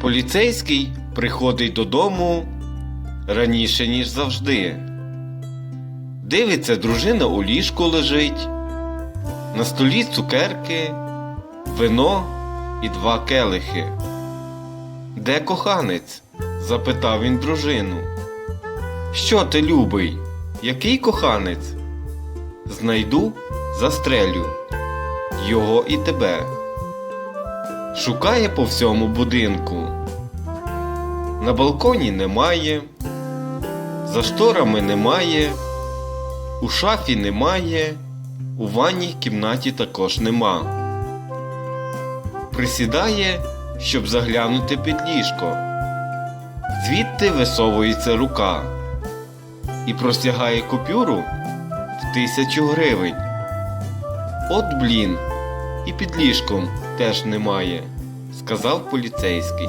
Поліцейський приходить додому раніше, ніж завжди. Дивиться, дружина у ліжку лежить, на столі цукерки, вино і два келихи. Де коханець? запитав він дружину. Що ти, любий? Який коханець? Знайду, застрелю його і тебе. Шукає по всьому будинку. На балконі немає, за шторами немає, у шафі немає, у ванній кімнаті також нема. Присідає, щоб заглянути під ліжко. Звідти висовується рука і простягає купюру в тисячу гривень. От блін, і під ліжком теж немає, сказав поліцейський.